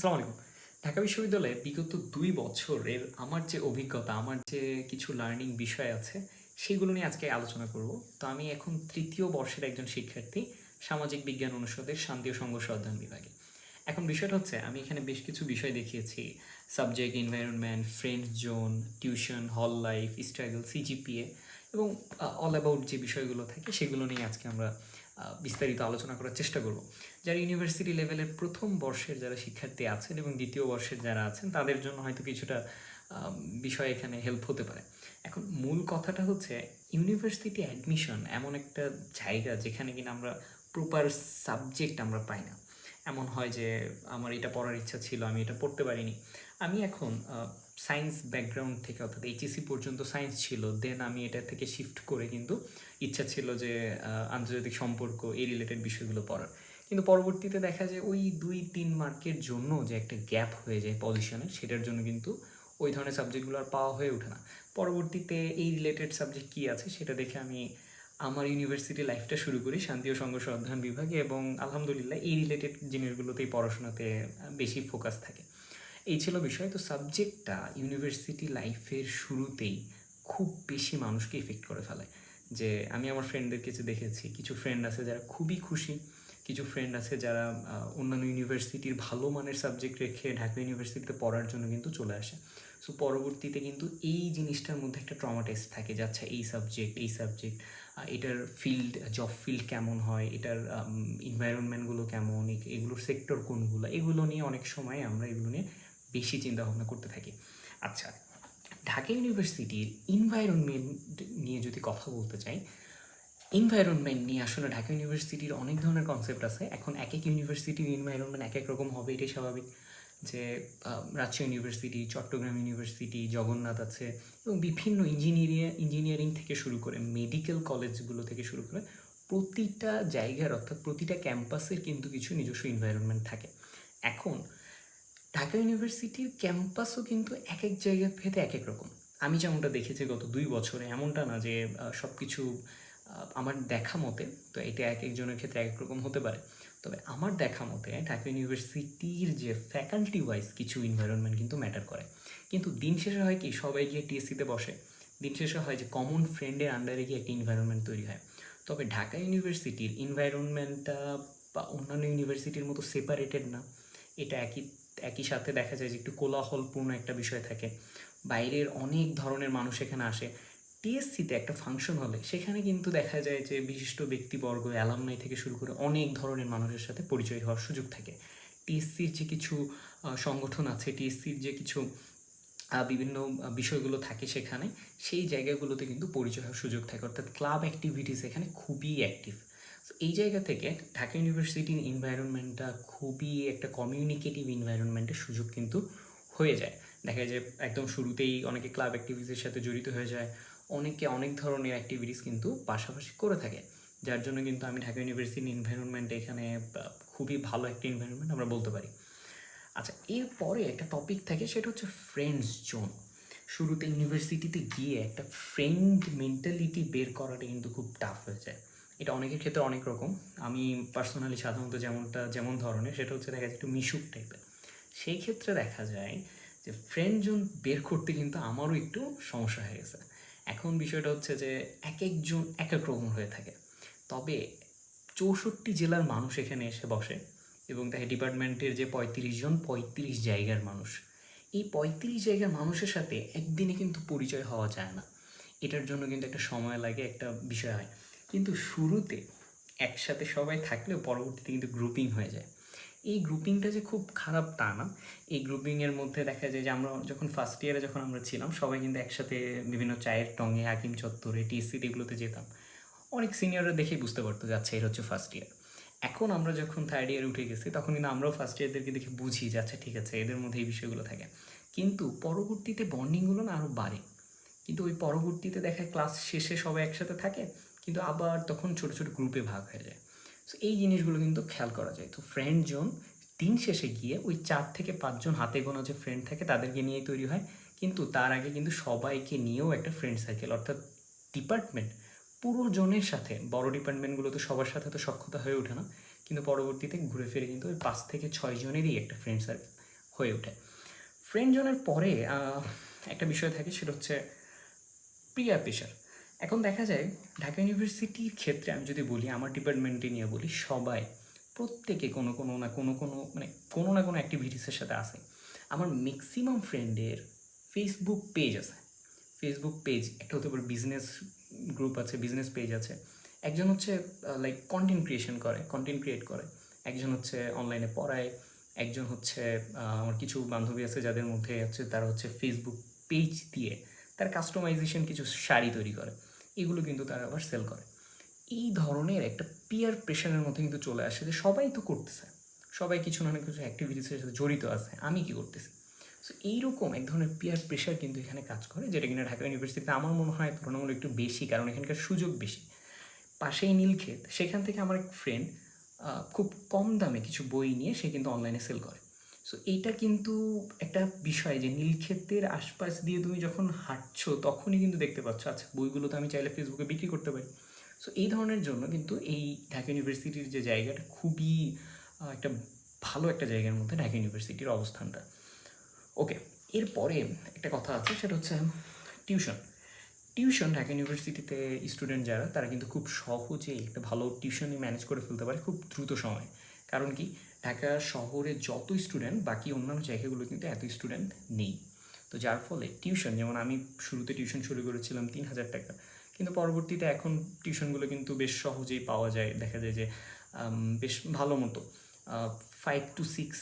আসসালামু আলাইকুম। ঢাকা বিশ্ববিদ্যালয়ে বিগত দুই বছরের আমার যে অভিজ্ঞতা, আমার যে কিছু লার্নিং বিষয় আছে, সেগুলো নিয়ে আজকে আলোচনা করব। তো আমি এখন তৃতীয় বর্ষের একজন শিক্ষার্থী, সামাজিক বিজ্ঞান অনুষদের শান্তি ও সংঘর্ষ অধ্যয়ন বিভাগে। এখন বিষয়টা হচ্ছে, আমি এখানে বেশ কিছু বিষয় দেখিয়েছি। Subject environment friend zone tuition hall life struggle CGPA এবং অল অ্যাবাউট যে বিষয়গুলো থাকে, সেগুলো নিয়ে আজকে আমরা বিস্তারিত আলোচনা করার চেষ্টা করব। যারা ইউনিভার্সিটি লেভেলের প্রথম বর্ষের যারা শিক্ষার্থী আছেন এবং দ্বিতীয় বর্ষের যারা আছেন, তাদের জন্য হয়তো কিছুটা বিষয় এখানে হেল্প হতে পারে। এখন মূল কথাটা হচ্ছে ইউনিভার্সিটি অ্যাডমিশন এমন একটা জায়গা যেখানে কিনা আমরা প্রপার সাবজেক্ট আমরা পাই না। এমন হয় যে, আমার এটা পড়ার ইচ্ছা ছিল, আমি এটা পড়তে পারিনি। আমি এখন সায়েন্স ব্যাকগ্রাউন্ড থেকে, অর্থাৎ এইচএসসি পর্যন্ত সায়েন্স ছিল দেন আমি এটা থেকে শিফট করে কিন্তু ইচ্ছা ছিল যে আন্তর্জাতিক সম্পর্ক, এই রিলেটেড বিষয়গুলো পড়ার। কিন্তু পরবর্তীতে দেখা যায় ওই দুই, তিন মার্কের জন্য যে একটা গ্যাপ হয়ে যায় পজিশনে সেটার জন্য কিন্তু ওই ধরনের সাবজেক্টগুলো আর পাওয়া হয়ে ওঠে না। পরবর্তীতে এই রিলেটেড সাবজেক্ট কী আছে, সেটা দেখে আমি আমার ইউনিভার্সিটি লাইফটা শুরু করি, শান্তি ও সংঘর্ষ অধ্যয়ন বিভাগে এবং আলহামদুলিল্লাহ এই রিলেটেড জিনিসগুলোতেই পড়াশোনাতে বেশি ফোকাস থাকে। এই ছিল বিষয়। তো সাবজেক্টটা ইউনিভার্সিটি লাইফের শুরুতেই খুব বেশি মানুষকে ইফেক্ট করে ফেলে। যে আমি আমার ফ্রেন্ডদের কিছু দেখেছি, কিছু ফ্রেন্ড আছে যারা খুবই খুশি, কিছু ফ্রেন্ড আছে যারা অন্যান্য ইউনিভার্সিটির ভালো মানের সাবজেক্ট রেখে ঢাকা ইউনিভার্সিটিতে পড়ার জন্য কিন্তু চলে আসে। সো পরবর্তীতে কিন্তু এই জিনিসটার মধ্যে একটা ট্রমাটাইজ থাকে যে আচ্ছা এই সাবজেক্ট এই সাবজেক্ট এটার ফিল্ড জব ফিল্ড কেমন হয়, এটার এনভায়রনমেন্টগুলো কেমন এগুলোর সেক্টর কোনগুলো, এগুলো নিয়ে অনেক সময় আমরা এগুলো নিয়ে বেশি চিন্তা ভাবনা করতে থাকি। আচ্ছা ঢাকা ইউনিভার্সিটির এনভায়রনমেন্ট নিয়ে যদি কথা বলতে চাই এনভায়রনমেন্ট নিয়ে আসলে ঢাকা ইউনিভার্সিটির অনেক ধরনের কনসেপ্ট আছে। এখন এক এক ইউনিভার্সিটির এনভায়রনমেন্ট এক এক রকম হবে, এটাই স্বাভাবিক। যে রাজশাহী ইউনিভার্সিটি, চট্টগ্রাম ইউনিভার্সিটি, জগন্নাথ আছে এবং বিভিন্ন ইঞ্জিনিয়ারিং ইঞ্জিনিয়ারিং থেকে শুরু করে মেডিকেল কলেজগুলো থেকে শুরু করে প্রতিটা জায়গার অর্থাৎ প্রতিটা ক্যাম্পাসের কিন্তু কিছু নিজস্ব এনভায়রনমেন্ট থাকে। এখন ঢাকা ইউনিভার্সিটির ক্যাম্পাসও কিন্তু এক এক জায়গা ভেদে এক এক রকম। আমি যেমনটা দেখেছি গত দুই বছরে, এমনটা না যে সব কিছু আমার দেখা মতে, তো এটা এক একজনের ক্ষেত্রে এক রকম হতে পারে। তবে আমার দেখা মতে, ঢাকা ইউনিভার্সিটির যে ফ্যাকাল্টি ওয়াইজ কিছু এনভায়রনমেন্ট কিন্তু ম্যাটার করে। কিন্তু দিন শেষে হয় কি, সবাই গিয়ে টিএসসিতে বসে। দিন শেষে হয় যে কমন ফ্রেন্ডের আন্ডারে গিয়ে একটা এনভায়রনমেন্ট তৈরি হয়। তবে ঢাকা ইউনিভার্সিটির এনভায়রনমেন্টটা বা অন্যান্য ইউনিভার্সিটির মতো সেপারেটেড না। এটা একই একই সাথে দেখা যায় যে একটু কোলাহলপূর্ণ একটা বিষয় থাকে। বাইরের অনেক ধরনের মানুষ এখানে আসে। টিএসসিতে একটা ফাংশন হলে সেখানে কিন্তু দেখা যায় যে বিশিষ্ট ব্যক্তিবর্গ, অ্যালামনাই থেকে শুরু করে অনেক ধরনের মানুষের সাথে পরিচয় হওয়ার সুযোগ থাকে। টিএসসির যে কিছু সংগঠন আছে টিএসসির যে কিছু বিভিন্ন বিষয়গুলো থাকে সেখানে, সেই জায়গাগুলোতে কিন্তু পরিচয় হওয়ার সুযোগ থাকে। অর্থাৎ ক্লাব অ্যাক্টিভিটিস এখানে খুবই অ্যাক্টিভ। এই জায়গা থেকে ঢাকা ইউনিভার্সিটির এনভায়রনমেন্টটা খুবই একটা কমিউনিকেটিভ এনভায়রনমেন্টের সুযোগ কিন্তু হয়ে যায়। দেখা যায় একদম শুরুতেই অনেকে ক্লাব অ্যাক্টিভিটিসের সাথে জড়িত হয়ে যায়, অনেকে অনেক ধরনের অ্যাক্টিভিটিস কিন্তু পাশাপাশি করে থাকে। যার জন্য কিন্তু আমি ঢাকা ইউনিভার্সিটির এনভায়রনমেন্ট এখানে খুবই ভালো একটা এনভায়রনমেন্ট আমরা বলতে পারি। আচ্ছা এরপরে একটা টপিক থাকে, সেটা হচ্ছে ফ্রেন্ডস জোন শুরুতে ইউনিভার্সিটিতে গিয়ে একটা ফ্রেন্ড মেন্টালিটি বের করাটা কিন্তু খুব টাফ হয়ে যায়। এটা অনেকের ক্ষেত্রে অনেক রকম। আমি পার্সোনালি সাধারণত যেমনটা, যেমন ধরনের, সেটা হচ্ছে দেখা যায় একটু মিশুক টাইপের সেই ক্ষেত্রে দেখা যায় যে ফ্রেন্ড জোন বের করতে কিন্তু আমারও একটু সমস্যা হয়ে গেছে। এখন বিষয়টা হচ্ছে যে এক একজন এক এক রকম হয়ে থাকে। তবে চৌষট্টি জেলার মানুষ এখানে এসে বসে এবং তাই ডিপার্টমেন্টের যে পঁয়ত্রিশ জন, পঁয়ত্রিশ জায়গার মানুষ। এই পঁয়ত্রিশ জায়গার মানুষের সাথে একদিনে কিন্তু পরিচয় হওয়া যায় না। এটার জন্য কিন্তু একটা সময় লাগে, একটা বিষয় হয়। কিন্তু শুরুতে একসাথে সবাই থাকলেও পরবর্তীতে কিন্তু গ্রুপিং হয়ে যায়। এই গ্রুপিংটা যে খুব খারাপ তা না। এই গ্রুপিংয়ের মধ্যে দেখা যায় যে আমরা যখন ফার্স্ট ইয়ারে যখন আমরা ছিলাম, সবাই কিন্তু একসাথে বিভিন্ন চায়ের টঙে, হাকিম চত্বরে টিএসসিতে এগুলোতে যেতাম। অনেক সিনিয়ররা দেখেই বুঝতে পারতো যে আচ্ছা এর হচ্ছে ফার্স্ট ইয়ার এখন আমরা যখন থার্ড ইয়ারে উঠে গেছি, তখন কিন্তু আমরাও ফার্স্ট ইয়ারদেরকে দেখে বুঝি যে আচ্ছা ঠিক আছে, এদের মধ্যে এই বিষয়গুলো থাকে। কিন্তু পরবর্তীতে বন্ডিংগুলো না আরও বাড়ে। কিন্তু ওই পরবর্তীতে দেখা ক্লাস শেষে সবাই একসাথে থাকে কিন্তু আবার তখন ছোট ছোট গ্রুপে ভাগ হয়ে যায়। সো এই জিনিসগুলো কিন্তু খেয়াল করা যায়। তো ফ্রেন্ড জোন দিন শেষে গিয়ে ওই চার থেকে পাঁচজন হাতে গোনা যে ফ্রেন্ড থাকে তাদেরকে নিয়েই তৈরি হয়। কিন্তু তার আগে কিন্তু সবাইকে নিয়েও একটা ফ্রেন্ড সার্কেল অর্থাৎ ডিপার্টমেন্ট পুরো জনের সাথে, বড় ডিপার্টমেন্টগুলো তো সবার সাথে তো সক্ষতা হয়ে ওঠে না, কিন্তু পরবর্তীতে ঘুরে ফিরে কিন্তু ওই পাঁচ থেকে ছয় জনেরই একটা ফ্রেন্ড সার্কেল হয়ে ওঠে। ফ্রেন্ড জোনের পরে একটা বিষয় থাকে, সেটা হচ্ছে প্রিয়ার প্রেশার এখন দেখা যায়, ঢাকা ইউনিভার্সিটির ক্ষেত্রে আমি যদি বলি, আমার ডিপার্টমেন্টে নিয়ে বলি, সবাই প্রত্যেকে কোনো কোনো না কোনো কোনো মানে কোনো না কোনো অ্যাক্টিভিটিসের সাথে আসে আমার ম্যাক্সিমাম ফ্রেন্ডের ফেসবুক পেজ আছে। ফেসবুক পেজ একটা হতে পারে বিজনেস গ্রুপ আছে বিজনেস পেজ আছে। একজন হচ্ছে লাইক কন্টেন্ট ক্রিয়েশন করে কন্টেন্ট ক্রিয়েট করে। একজন হচ্ছে অনলাইনে পড়ায়। একজন হচ্ছে আমার কিছু বান্ধবী আছে যাদের মধ্যে হচ্ছে তারা হচ্ছে ফেসবুক পেজ দিয়ে তার কাস্টমাইজেশন কিছু শাড়ি তৈরি করে। এগুলো কিন্তু তারা আবার সেল করে। এই ধরনের একটা পিয়ার প্রেশারের মধ্যে কিন্তু চলে আসে যে সবাই তো করতেছে। সবাই কিছু না কিছু অ্যাক্টিভিটিসের সাথে জড়িত আছে, আমি কি করতেছি? সো এইরকম এক ধরনের পিয়ার প্রেশার কিন্তু এখানে কাজ করে, যেটা কিনা ঢাকা ইউনিভার্সিটিতে আমার মনে হয় তুলনামূলক একটু বেশি, কারণ এখানকার সুযোগ বেশি। পাশেই নীলক্ষেত, সেখান থেকে আমার এক ফ্রেন্ড খুব কম দামে কিছু বই নিয়ে সে কিন্তু অনলাইনে সেল করে। সো এইটা কিন্তু একটা বিষয় যে নীলক্ষেতের আশপাশ দিয়ে তুমি যখন হাঁটছো, তখনই কিন্তু দেখতে পাচ্ছ আচ্ছা বইগুলো তো আমি চাইলে ফেসবুকে বিক্রি করতে পারি। সো এই ধরনের জন্য কিন্তু এই ঢাকা ইউনিভার্সিটির যে জায়গাটা খুবই একটা ভালো একটা জায়গার মধ্যে ঢাকা ইউনিভার্সিটির অবস্থানটা। ওকে এরপরে একটা কথা আছে, সেটা হচ্ছে টিউশন। টিউশন ঢাকা ইউনিভার্সিটিতে স্টুডেন্ট যারা, তারা কিন্তু খুব সহজেই একটা ভালো টিউশনই ম্যানেজ করে ফেলতে পারে খুব দ্রুত সময়ে। কারণ কি? ঢাকা শহরে যত স্টুডেন্ট বাকি অন্যান্য জায়গাগুলো কিন্তু এত স্টুডেন্ট নেই। তো যার ফলে টিউশন যেমন আমি শুরুতে টিউশন শুরু করেছিলাম তিন হাজার টাকা, কিন্তু পরবর্তীতে এখন টিউশনগুলো কিন্তু বেশ সহজেই পাওয়া যায়। দেখা যায় যে বেশ ভালো মতো। ফাইভ টু সিক্স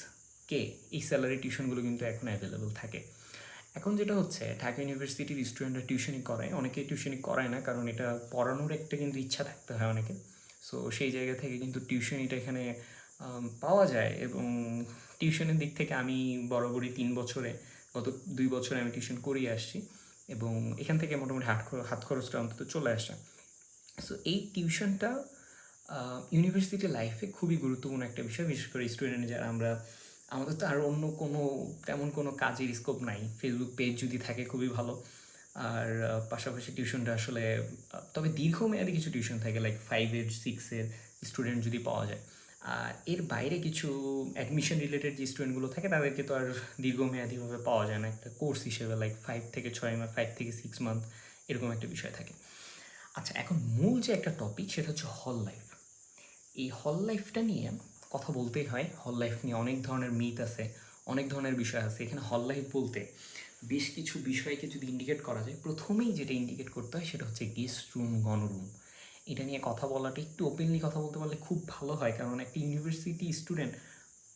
কে এই স্যালারি টিউশনগুলো কিন্তু এখন অ্যাভেলেবল থাকে। এখন যেটা হচ্ছে, ঢাকা ইউনিভার্সিটির স্টুডেন্টরা টিউশনই করায়। অনেকে টিউশনই করায় না, কারণ এটা পড়ানোর একটা কিন্তু ইচ্ছা থাকতে হয় অনেকে সো সেই জায়গা থেকে কিন্তু টিউশনিটা এখানে পাওয়া যায় এবং টিউশনের দিক থেকে আমি বরাবরই তিন বছরে, গত দুই বছরে আমি টিউশন করিয়ে আসছি এবং এখান থেকে মোটামুটি হাত হাত খরচটা অন্তত চলে আসে সো এই টিউশনটা ইউনিভার্সিটি লাইফে খুবই গুরুত্বপূর্ণ একটা বিষয়, বিশেষ করে স্টুডেন্ট যারা আমরা, আমাদের তো আর অন্য কোনো, তেমন কোনো কাজের স্কোপ নাই। ফেসবুক পেজ যদি থাকে খুবই ভালো। আর পাশাপাশি টিউশনটা আসলে তবে দীর্ঘমেয়াদী কিছু টিউশন থাকে লাইক ফাইভের সিক্সের স্টুডেন্ট যদি পাওয়া যায়। আর এর বাইরে কিছু অ্যাডমিশন রিলেটেড যে স্টুডেন্টগুলো থাকে, তাদেরকে তো আর দীর্ঘমেয়াদীভাবে পাওয়া যায় না। একটা কোর্স হিসেবে লাইক ফাইভ থেকে ছয় মাস ফাইভ থেকে সিক্স মান্থ এরকম একটা বিষয় থাকে। আচ্ছা এখন মূল যে একটা টপিক সেটা হচ্ছে হল লাইফ এই হল লাইফটা নিয়ে কথা বলতেই হয়। হল লাইফ নিয়ে অনেক ধরনের মিথ আছে, অনেক ধরনের বিষয় আছে। এখানে হল লাইফ বলতে বেশ কিছু বিষয়কে যদি ইন্ডিকেট করা যায়, প্রথমেই যেটা ইন্ডিকেট করতে হয় সেটা হচ্ছে গেস্ট রুম গণরুম। এটা নিয়ে কথা বলাটা একটু ওপেনলি কথা বলতে পারলে খুব ভালো হয়। কারণ একটা ইউনিভার্সিটি স্টুডেন্ট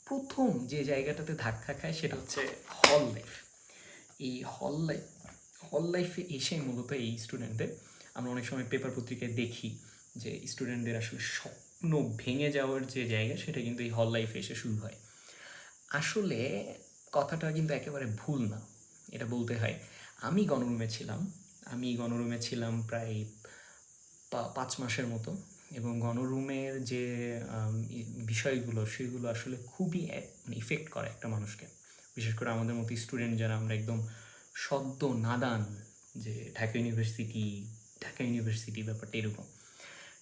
প্রথম যে জায়গাটাতে ধাক্কা খায় সেটা হচ্ছে হল লাইফ এই হল লাইফ হল লাইফে এসে মূলত এই স্টুডেন্টদের আমরা অনেক সময় পেপার পত্রিকায় দেখি যে স্টুডেন্টদের আসলে স্বপ্ন ভেঙে যাওয়ার যে জায়গা সেটা কিন্তু এই হল লাইফে এসে শুরু হয়। আসলে কথাটা কিন্তু একেবারে ভুল না এটা বলতে হয়। আমি গণরুমে ছিলাম আমি গণরুমে ছিলাম প্রায় পাঁচ মাসের মতো এবং গণরুমের যে বিষয়গুলো সেগুলো আসলে খুবই মানে ইফেক্ট করে একটা মানুষকে। বিশেষ করে আমাদের মতো স্টুডেন্ট যারা আমরা একদম সদ্য নাদান যে ঢাকা ইউনিভার্সিটি ঢাকা ইউনিভার্সিটি ব্যাপারটা এরকম।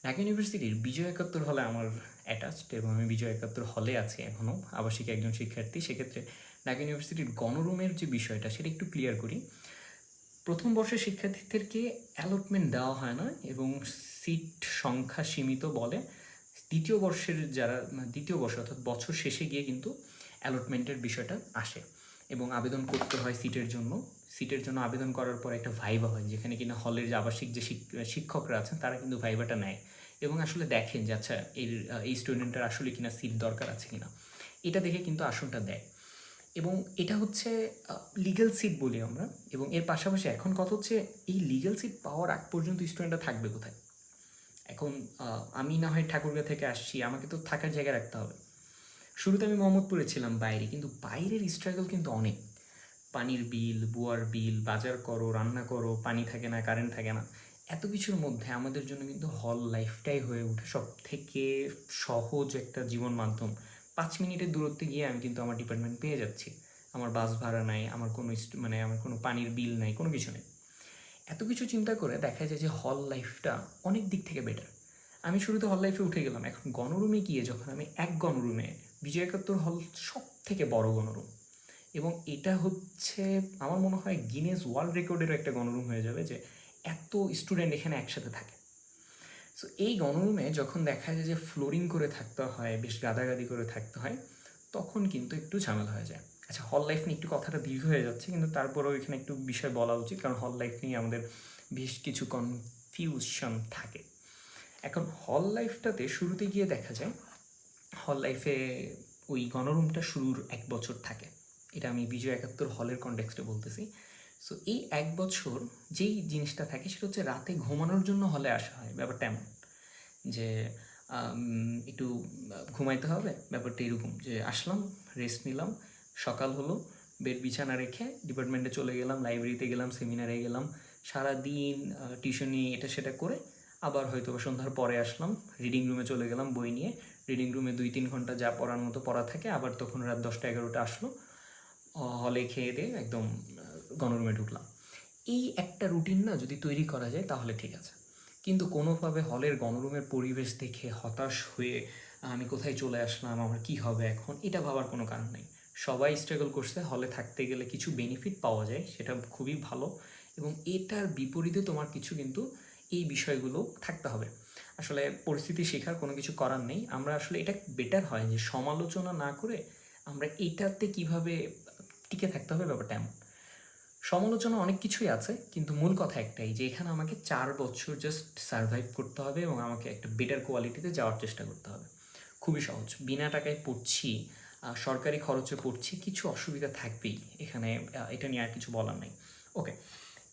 ঢাকা ইউনিভার্সিটির বিজয় একাত্তর হলে আমার অ্যাটাচড এবং আমি বিজয় একাত্তর হলে আছি এখনও। আবাসিক একজন শিক্ষার্থী, সেক্ষেত্রে ঢাকা ইউনিভার্সিটির গণরুমের যে বিষয়টা, সেটা একটু ক্লিয়ার করি। প্রথম বর্ষের শিক্ষার্থীদেরকে অ্যালটমেন্ট দেওয়া হয় না এবং সিট সংখ্যা সীমিত বলে। দ্বিতীয় বর্ষের যারা মানে দ্বিতীয় বর্ষ অর্থাৎ বছর শেষে গিয়ে কিন্তু অ্যালটমেন্টের বিষয়টা আসে এবং আবেদন করতে হয় সিটের জন্য। সিটের জন্য আবেদন করার পর একটা ভাইবা হয় যেখানে কিনা হলের যে আবাসিক যে শিক্ষকরা আছেন তারা কিন্তু ভাইবাটা নেয় এবং আসলে দেখেন যে আচ্ছা এর এই স্টুডেন্টের আসলে কিনা সিট দরকার আছে কিনা। এটা দেখে কিন্তু আসনটা দেয়। এবং এটা হচ্ছে লিগ্যাল সিট বলি আমরা। এবং এর পাশাপাশি এখন কথা হচ্ছে, এই লিগ্যাল সিট পাওয়ার আগ পর্যন্ত স্টুডেন্টরা থাকবে কোথায়? এখন আমি না হয় ঠাকুরগা থেকে আসছি, আমাকে তো থাকার জায়গা রাখতে হবে। শুরুতে আমি মোহাম্মদপুরে ছিলাম বাইরে, কিন্তু বাইরের স্ট্রাগল কিন্তু অনেক। পানির বিল, বুয়ার বিল, বাজার করো, রান্না করো, পানি থাকে না কারেন্ট থাকে না। এত কিছুর মধ্যে আমাদের জন্য কিন্তু হল লাইফটাই হয়ে ওঠে সব থেকে সহজ একটা জীবন মাধ্যম। পাঁচ মিনিটের দূরত্বে গিয়ে আমি কিন্তু আমার ডিপার্টমেন্ট পেয়ে যাচ্ছি। আমার বাস ভাড়া নাই, আমার কোনো মানে আমার কোনো পানির বিল নাই, কোনো কিছু নেই। এত কিছু চিন্তা করে দেখা যায় যে হল লাইফটা অনেক দিক থেকে বেটার আমি শুরুতে হল লাইফে উঠে গেলাম, এখন গণরুমে গিয়ে যখন আমি এক গণরুমে বিজয় একাত্তর হল সব থেকে বড় গণরুম। এবং এটা হচ্ছে, আমার মনে হয় গিনেস ওয়ার্ল্ড রেকর্ডেরও একটা গণরুম হয়ে যাবে যে এত স্টুডেন্ট এখানে একসাথে থাকে। সো এই গণরুমে যখন দেখা যায় যে ফ্লোরিং করে থাকতে হয়, বেশ গাদাগাদি করে থাকতে হয়, তখন কিন্তু একটু ঝামেলা হয়ে যায়। আচ্ছা হল লাইফ নিয়ে একটু কথাটা দীর্ঘ হয়ে যাচ্ছে, কিন্তু তারপরেও এখানে একটু বিষয় বলা উচিত, কারণ হল লাইফ নিয়ে আমাদের বেশ কিছু কনফিউশন থাকে। এখন হল লাইফটাতে শুরুতে গিয়ে দেখা যায় হল লাইফে ওই গণরুমটা শুরুর এক বছর থাকে। এটা আমি বিজয় একাত্তর হলের কনটেক্সটে বলতেছি। সো এই এক বছর যেই জিনিসটা থাকে সেটা হচ্ছে রাতে ঘুমানোর জন্য হলে আসা হয়, ব্যাপারটা এমন যে একটু ঘুমাইতে হবে, ব্যাপারটা এরকম যে, আসলাম রেস্ট নিলাম, সকাল হলো, বেড বিছানা রেখে ডিপার্টমেন্টে চলে গেলাম লাইব্রেরিতে গেলাম সেমিনারে গেলাম সারা সারাদিন টিউশনি এটা সেটা করে আবার হয়তো সন্ধ্যার পরে আসলাম রিডিং রুমে চলে গেলাম, বই নিয়ে রিডিং রুমে দুই তিন ঘণ্টা যা পড়ার মতো পড়া থাকে, আবার তখন রাত দশটা এগারোটা আসলো হলে খেয়ে দিয়ে একদম গণরুমে ঢুকলাম। এই একটা রুটিন না যদি তৈরি করা যায় তাহলে ঠিক আছে। কিন্তু কোনোভাবে হলের গণরুমের পরিবেশ দেখে হতাশ হয়ে, আমি কোথায় চলে আসলাম, আমার কি হবে এখন, এটা ভাবার কোনো কারণ নেই। সবাই স্ট্রাগল করছে, হলে থাকতে গেলে কিছু বেনিফিট পাওয়া যায়, সেটা খুবই ভালো। এবং এটার বিপরীতে তোমার কিছু কিন্তু এই বিষয়গুলো থাকতে হবে। আসলে পরিস্থিতি শেখার কোনো কিছু করার নেই। আমরা আসলে এটা বেটার হয় যে সমালোচনা না করে আমরা এটাতে কীভাবে টিকে থাকতে হবে ব্যাপারটা এমন। সমালোচনা অনেক কিছুই আছে, কিন্তু মূল কথা একটাই যে এখানে আমাকে চার বছর জাস্ট সার্ভাইভ করতে হবে এবং আমাকে একটা বেটার কোয়ালিটিতে যাওয়ার চেষ্টা করতে হবে। খুবই সহজ। বিনা টাকায় পড়ছি সরকারি খরচে পড়ছি, কিছু অসুবিধা থাকবেই এখানে এটা নিয়ে আর কিছু বলার নেই। ওকে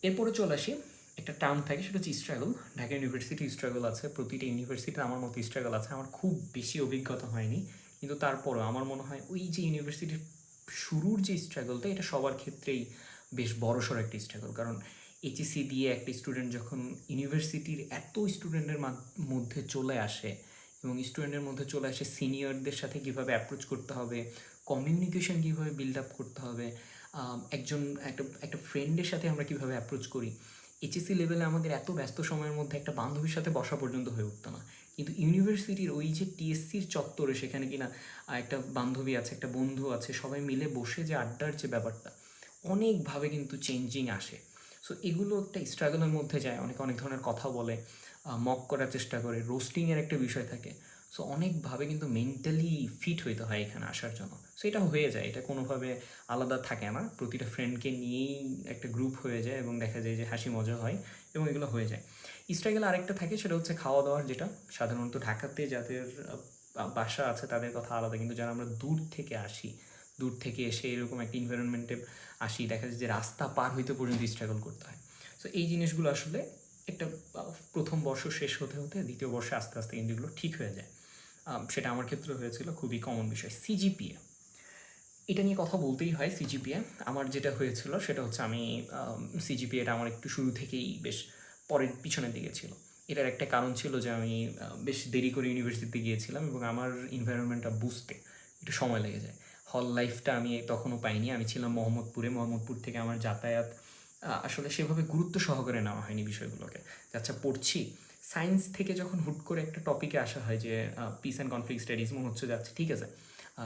এরপরে চলে আসি, একটা টার্ম থাকে, সেটা হচ্ছে স্ট্রাগল ঢাকা ইউনিভার্সিটি স্ট্রাগল আছে, প্রতিটা ইউনিভার্সিটিতে আমার মতো স্ট্রাগল আছে। আমার খুব বেশি অভিজ্ঞতা হয়নি, কিন্তু তারপরও আমার মনে হয় ওই যে ইউনিভার্সিটির শুরুর যে স্ট্রাগলটা এটা সবার ক্ষেত্রেই বেশ বড়সড় একটা স্ট্রাগল কারণ এইচএসসি দিয়ে একটা স্টুডেন্ট যখন ইউনিভার্সিটির এত স্টুডেন্টের মধ্যে চলে আসে এবং স্টুডেন্টের মধ্যে চলে আসে সিনিয়রদের সাথে কীভাবে অ্যাপ্রোচ করতে হবে কমিউনিকেশন কীভাবে বিল্ড আপ করতে হবে একজন একটা একটা ফ্রেন্ডের সাথে আমরা কীভাবে অ্যাপ্রোচ করি এইচএসসি লেভেলে আমাদের এত ব্যস্ত সময়ের মধ্যে একটা বান্ধবীর সাথে বসা পর্যন্ত হয়ে উঠতো না। কিন্তু ইউনিভার্সিটির ওই যে টিএসসির চত্বরে সেখানে কিনা একটা বান্ধবী আছে, একটা বন্ধু আছে, সবাই মিলে বসে যে আড্ডার যে ব্যাপারটা অনেকভাবে কিন্তু চেঞ্জিং আসে। সো এগুলো একটা স্ট্রাগলের মধ্যে যায়। অনেকে অনেক ধরনের কথা বলে মক করার চেষ্টা করে রোস্টিংয়ের একটা বিষয় থাকে। সো অনেকভাবে কিন্তু মেন্টালি ফিট হইতে হয় এখানে আসার জন্য। সো এটা হয়ে যায়। এটা কোনোভাবে আলাদা থাকে না। প্রতিটা ফ্রেন্ডকে নিয়েই একটা গ্রুপ হয়ে যায় এবং দেখা যায় যে হাসি মজা হয় এবং এগুলো হয়ে যায়। স্ট্রাগল আরেকটা থাকে, সেটা হচ্ছে খাওয়া দাওয়ার যেটা। সাধারণত ঢাকাতে যাদের বাসা আছে তাদের কথা আলাদা। কিন্তু যারা আমরা দূর থেকে আসি, দূর থেকে এসে এরকম একটা ইনভায়রনমেন্টে আসি দেখা যায় যে রাস্তা পার হইতে পর্যন্ত স্ট্রাগল করতে হয়। সো এই জিনিসগুলো আসলে একটা প্রথম বর্ষ শেষ হতে হতে দ্বিতীয় বর্ষে আস্তে আস্তে কিন্তু ঠিক হয়ে যায়। সেটা আমার ক্ষেত্রে হয়েছিল খুবই কমন বিষয়। সিজিপিএ এটা নিয়ে কথা বলতেই হয় সিজিপিএ আমার যেটা হয়েছিল সেটা হচ্ছে আমি সিজিপিএটা আমার একটু শুরু থেকেই বেশ পরের পিছনের দিকে ছিল। এটার একটা কারণ ছিল যে আমি বেশ দেরি করে ইউনিভার্সিটিতে গিয়েছিলাম এবং আমার এনভায়রনমেন্টটা বুঝতে একটু সময় লেগে যায়। হল লাইফটা আমি তখনও পাইনি। আমি ছিলাম মোহাম্মদপুরে। মোহাম্মদপুর থেকে আমার যাতায়াত আসলে সেভাবে গুরুত্ব সহকারে নেওয়া হয়নি বিষয়গুলোকে। আচ্ছা পড়ছি। সায়েন্স থেকে যখন হুট করে একটা টপিকে আসা হয় যে পিস অ্যান্ড কনফ্লিক্ট স্টাডিজ মনে হচ্ছে যাচ্ছে, ঠিক আছে?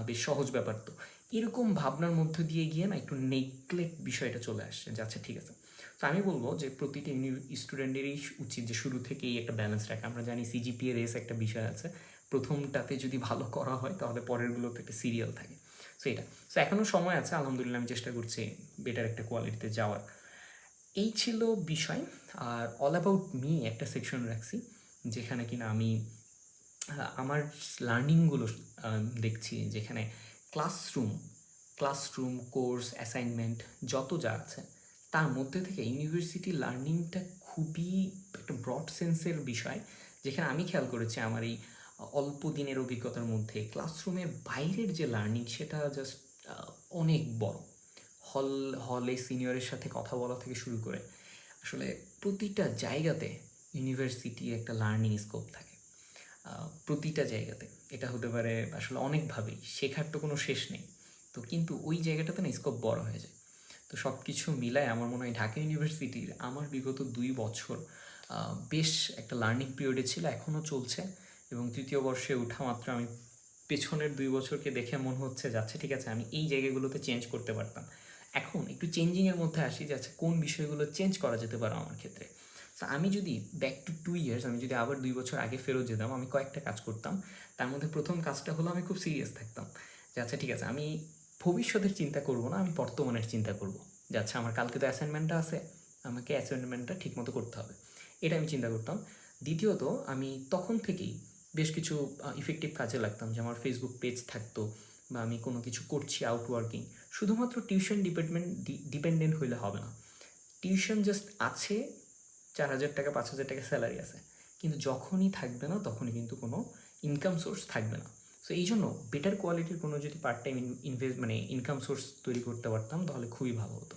বেশ সহজ ব্যাপার তো। এরকম ভাবনার মধ্য দিয়ে গিয়ে না একটু নেগলেক্ট বিষয়টা চলে আসছে যে আচ্ছা ঠিক আছে। তো আমি বলব যে, প্রতিটা স্টুডেন্টেরই উচিত যে, শুরু থেকেই একটা ব্যালেন্স রাখা। আমরা জানি সিজিপিএ রেস একটা বিষয় আছে। প্রথমটাতে যদি ভালো করা হয়, তাহলে পরেরগুলোতে একটা সিরিয়াল থাকে। সো এটা সো এখনও সময় আছে, আলহামদুলিল্লাহ আমি চেষ্টা করছি বেটার একটা কোয়ালিটিতে যাওয়ার। এই ছিল বিষয়, আর অল অ্যাবাউট মি একটা সেকশন রাখছি, যেখানে কিনা আমি আমার লার্নিংগুলো দেখছি, যেখানে ক্লাসরুম ক্লাসরুম কোর্স অ্যাসাইনমেন্ট যত যা আছে, তার মধ্যে থেকে ইউনিভার্সিটি লার্নিংটা খুবই একটা ব্রড সেন্সের বিষয়, যেখানে আমি খেয়াল করেছি আমার এই অল্প দিনের অভিজ্ঞতার মধ্যে ক্লাসরুমের বাইরের যে লার্নিং সেটা জাস্ট অনেক বড়। হল, হলে সিনিয়রের সাথে কথা বলা থেকে শুরু করে আসলে প্রতিটা জায়গাতে ইউনিভার্সিটি একটা লার্নিং স্কোপ থাকে। প্রতিটা জায়গাতে। এটা হতে পারে আসলে অনেকভাবেই, শেখার তো কোনো শেষ নেই। তো কিন্তু ওই জায়গাটাতে না স্কোপ বড় হয়ে যায়। তো সব কিছু মিলায় আমার মনে হয় ঢাকা ইউনিভার্সিটির আমার বিগত দুই বছর বেশ একটা লার্নিং পিরিয়ডে ছিল এখনও চলছে। এবং তৃতীয় বর্ষে ওঠা মাত্র আমি পেছনের দুই বছরকে দেখে মনে হচ্ছে যাচ্ছে ঠিক আছে, আমি এই জায়গাগুলোতে চেঞ্জ করতে পারতাম। এখন একটু চেঞ্জিংয়ের মধ্যে আসি যে আচ্ছা কোন বিষয়গুলো চেঞ্জ করা যেতে পারে আমার ক্ষেত্রে? তো আমি যদি ব্যাক টু টু ইয়ার্স আমি যদি আবার দুই বছর আগে ফেরত যেতাম, আমি কয়েকটা কাজ করতাম। তার মধ্যে প্রথম কাজটা হলো আমি খুব সিরিয়াস থাকতাম। যে আচ্ছা ঠিক আছে, আমি ভবিষ্যতের চিন্তা করব না, আমি বর্তমানের চিন্তা করব। যে আচ্ছা আমার কালকে তো অ্যাসাইনমেন্টটা আছে, আমাকে অ্যাসাইনমেন্টটা ঠিকমতো করতে হবে। এটা আমি চিন্তা করতাম। দ্বিতীয়ত, আমি তখন থেকেই বেশ কিছু ইফেক্টিভ কাজে লাগতাম। যে আমার ফেসবুক পেজ থাকতো বা আমি কোনো কিছু করছি আউটওয়ার্কিং শুধুমাত্র টিউশন ডিপার্টমেন্ট ডিপেন্ডেন্ট হইলে হবে না। টিউশন জাস্ট আছে, চার হাজার টাকা, পাঁচ হাজার টাকা স্যালারি আছে। কিন্তু যখনই থাকবে না, তখনই কিন্তু কোনো ইনকাম সোর্স থাকবে না। সো এই জন্য বেটার কোয়ালিটির কোনো যদি পার্ট টাইম ইনভেস্ট মানে ইনকাম সোর্স তৈরি করতে পারতাম, তাহলে খুবই ভালো হতো।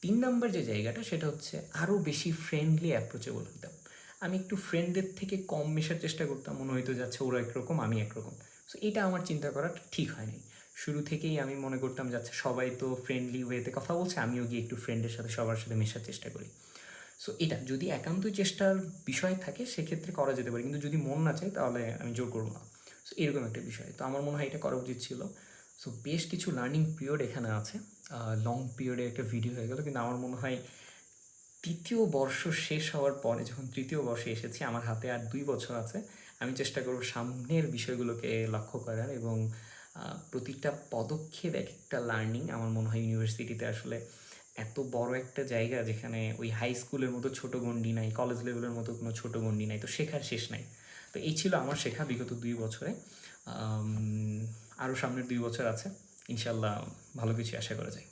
তিন নম্বর যে জায়গাটা, সেটা হচ্ছে আরও বেশি ফ্রেন্ডলি অ্যাপ্রোচেবল হতাম আমি একটু ফ্রেন্ডদের থেকে কম মেশার চেষ্টা করতাম, মনে হইতো যাচ্ছে ওরা একরকম, আমি একরকম। সো এটা আমার চিন্তা করা ঠিক হয়নি। শুরু থেকেই আমি মনে করতাম যাচ্ছে সবাই তো ফ্রেন্ডলি ওয়েতে কথা বলছে, আমিও গিয়ে একটু ফ্রেন্ডের সাথে, সবার সাথে মেশার চেষ্টা করি। সো এটা যদি একান্তই চেষ্টার বিষয় থাকে, সেক্ষেত্রে করা যেতে পারে। কিন্তু যদি মন না চায়, তাহলে আমি জোর করব না। সো এরকম একটা বিষয়। তো আমার মনে হয় এটা করা উচিত ছিল। সো বেশ কিছু লার্নিং পিরিয়ড এখানে আছে। লং পিরিয়ডে একটা ভিডিও হয়ে গেল। কিন্তু আমার মনে হয় তৃতীয় বর্ষ শেষ হওয়ার পরে যখন তৃতীয় বর্ষে এসেছি, আমার হাতে আর দুই বছর আছে, আমি চেষ্টা করব সামনের বিষয়গুলোকে লক্ষ্য করার এবং প্রতিটা পদক্ষেপ এক একটা লার্নিং আমার মনে হয় ইউনিভার্সিটিতে আসলে এত বড় একটা জায়গা যেখানে ওই হাই স্কুলের মতো ছোট গণ্ডি নাই কলেজ লেভেলের মতো কোনো ছোট গণ্ডি নাই, তো শেখার শেষ নাই। তো এই ছিল আমার শেখা বিগত দুই বছরে। আরও সামনের দুই বছর আছে ইনশাল্লাহ ভালো কিছু আশা করা যায়।